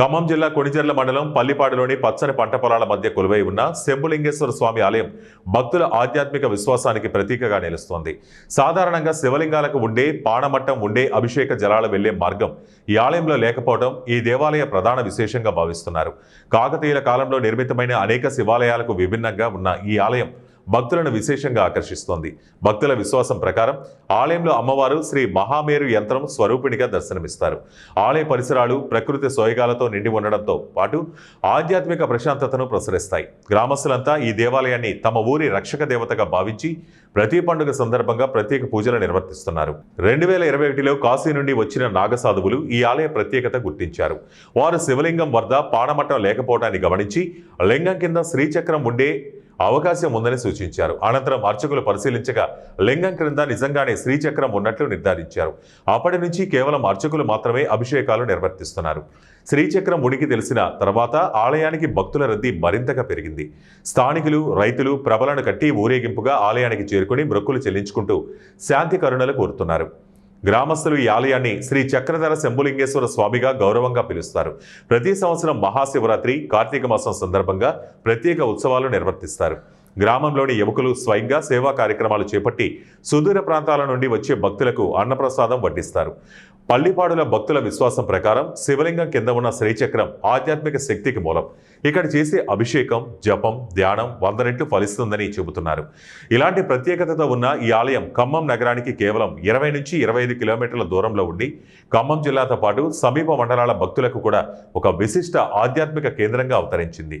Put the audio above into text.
ఖమ్మం జిల్లా కొణిజర్ల మండలం పల్లిపాడులోని పచ్చని పంట పొలాల మధ్య కొలువై ఉన్న శంభులింగేశ్వర స్వామి ఆలయం భక్తుల ఆధ్యాత్మిక విశ్వాసానికి ప్రతీకగా నిలుస్తోంది. సాధారణంగా శివలింగాలకు ఉండే పాణమట్టం ఉండే అభిషేక జలాలు వెళ్ళే మార్గం ఈ ఆలయంలో లేకపోవడం ఈ దేవాలయ ప్రధాన విశేషంగా భావిస్తున్నారు. కాకతీయుల కాలంలో నిర్మితమైన అనేక శివాలయాలకు విభిన్నంగా ఉన్న ఈ ఆలయం భక్తులను విశేషంగా ఆకర్షిస్తోంది. భక్తుల విశ్వాసం ప్రకారం ఆలయంలో అమ్మవారు శ్రీ మహామేరు యంత్రం స్వరూపిణిగా దర్శనమిస్తారు. ఆలయ పరిసరాలు ప్రకృతి సోయగాలతో నిండి ఉండడంతో పాటు ఆధ్యాత్మిక ప్రశాంతతను ప్రసరిస్తాయి. గ్రామస్తులంతా ఈ దేవాలయాన్ని తమ ఊరి రక్షక దేవతగా భావించి ప్రతి పండుగ సందర్భంగా ప్రత్యేక పూజలు నిర్వర్తిస్తున్నారు. రెండు వేల ఇరవై ఒకటిలో కాశీ నుండి వచ్చిన నాగసాధువులు ఈ ఆలయ ప్రత్యేకత గుర్తించారు. వారు శివలింగం వద్ద పాడమట్టం లేకపోవడాన్ని గమనించి లింగం కింద శ్రీచక్రం ఉండే అవకాశం ఉందని సూచించారు. అనంతరం అర్చకులు పరిశీలించగా లింగం క్రింద నిజంగానే శ్రీచక్రం ఉన్నట్లు నిర్ధారించారు. అప్పటి నుంచి కేవలం అర్చకులు మాత్రమే అభిషేకాలు నిర్వర్తిస్తున్నారు. శ్రీచక్రం ఉనికి తెలిసిన తర్వాత ఆలయానికి భక్తుల రద్దీ మరింతగా పెరిగింది. స్థానికులు రైతులు ప్రభలను కట్టి ఊరేగింపుగా ఆలయానికి చేరుకుని మొక్కులు చెల్లించుకుంటూ శాంతి కరుణలు కోరుతున్నారు. గ్రామస్తులు ఈ ఆలయాన్ని శ్రీ చక్రధర శంభులింగేశ్వర స్వామిగా గౌరవంగా పిలుస్తారు. ప్రతి సంవత్సరం మహాశివరాత్రి కార్తీక మాసం సందర్భంగా ప్రత్యేక ఉత్సవాలు నిర్వర్తిస్తారు. గ్రామంలోని యువకులు స్వయంగా సేవా కార్యక్రమాలు చేపట్టి సుదూర ప్రాంతాల నుండి వచ్చే భక్తులకు అన్నప్రసాదం వడ్డిస్తారు. పల్లిపాడుల భక్తుల విశ్వాసం ప్రకారం శివలింగం కింద ఉన్న శ్రీచక్రం ఆధ్యాత్మిక శక్తికి మూలం. ఇక్కడ చేసే అభిషేకం జపం ధ్యానం వందరెట్లు ఫలిస్తుందని చెబుతున్నారు. ఇలాంటి ప్రత్యేకతతో ఉన్న ఈ ఆలయం ఖమ్మం నగరానికి కేవలం ఇరవై నుంచి ఇరవై ఐదు కిలోమీటర్ల దూరంలో ఉండి ఖమ్మం జిల్లాతో పాటు సమీప మండలాల భక్తులకు కూడా ఒక విశిష్ట ఆధ్యాత్మిక కేంద్రంగా అవతరించింది.